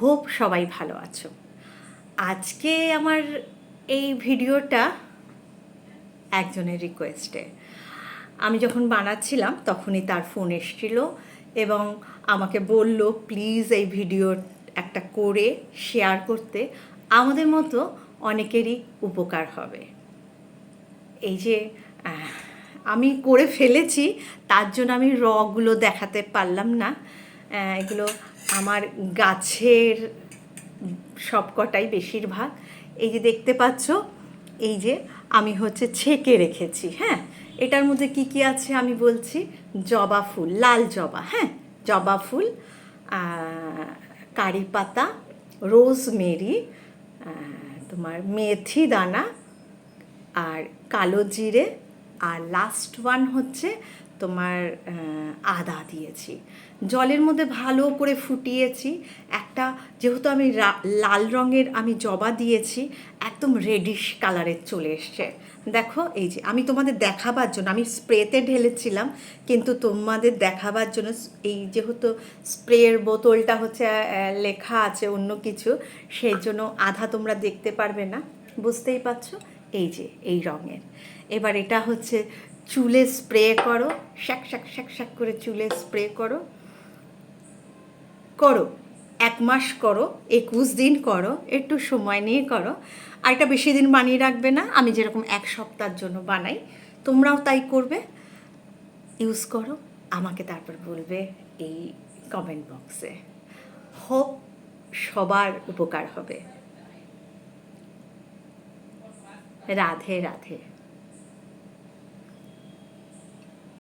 Hope সবাই ভালো আছো। আজকে আমার এই ভিডিওটা একজনের রিকোয়েস্টে আমি যখন বানাচ্ছিলাম, তখনই তার ফোন এসেছিল এবং আমাকে বলল প্লিজ এই ভিডিও একটা করে শেয়ার করতে। আমাদের মতো অনেকেরই উপকার হবে। এই যে আমি করে ফেলেছি, তার জন্য আমি রগুলো দেখাতে পারলাম না। এগুলো আমার গাছের সবকটাই বেশিরভাগ। এই যে দেখতে পাচ্ছ, এই যে আমি হচ্ছে ছেঁকে রেখেছি হ্যাঁ? এটার মধ্যে কি কি আছে আমি বলছি? জবা ফুল, লাল জবা হ্যাঁ? জবা ফুল কারি পাতা, রোজমেরি তোমার মেথি দানা, আর কালো জিরে আর লাস্ট ওয়ান হচ্ছে তোমার আদা দিয়েছি। জলের মধ্যে ভালো করে ফুটিয়েছি। একটা যেহেতু আমি লাল রঙের আমি জবা দিয়েছি, একদম রেডিশ কালারের চলে এসছে। দেখো, এই যে আমি তোমাদের দেখাবার জন্য, আমি স্প্রেতে ঢেলেছিলাম, কিন্তু তোমাদের দেখাবার জন্য এই যেহেতু স্প্রের বোতলটা হচ্ছে লেখা আছে অন্য কিছু, সেই জন্য আধা তোমরা দেখতে পারবে না। বুঝতেই পারছ? এই যে, এই রঙের। এবার এটা হচ্ছে চুলে স্প্রে করো, শ্যাক শ্যাক শ্যাক শ্যাক করে চুলে স্প্রে করো। করো, এক মাস করো, একুশ দিন করো, একটু সময় নিয়ে করো। আর এটা বেশি দিন বানিয়ে রাখবে না, আমি যেরকম এক সপ্তাহের জন্য বানাই, তোমরাও তাই করবে। ইউজ করো, আমাকে তারপর বলবে এই কমেন্ট বক্সে। হোপ সবার উপকার হবে। രാധേ രാധേ.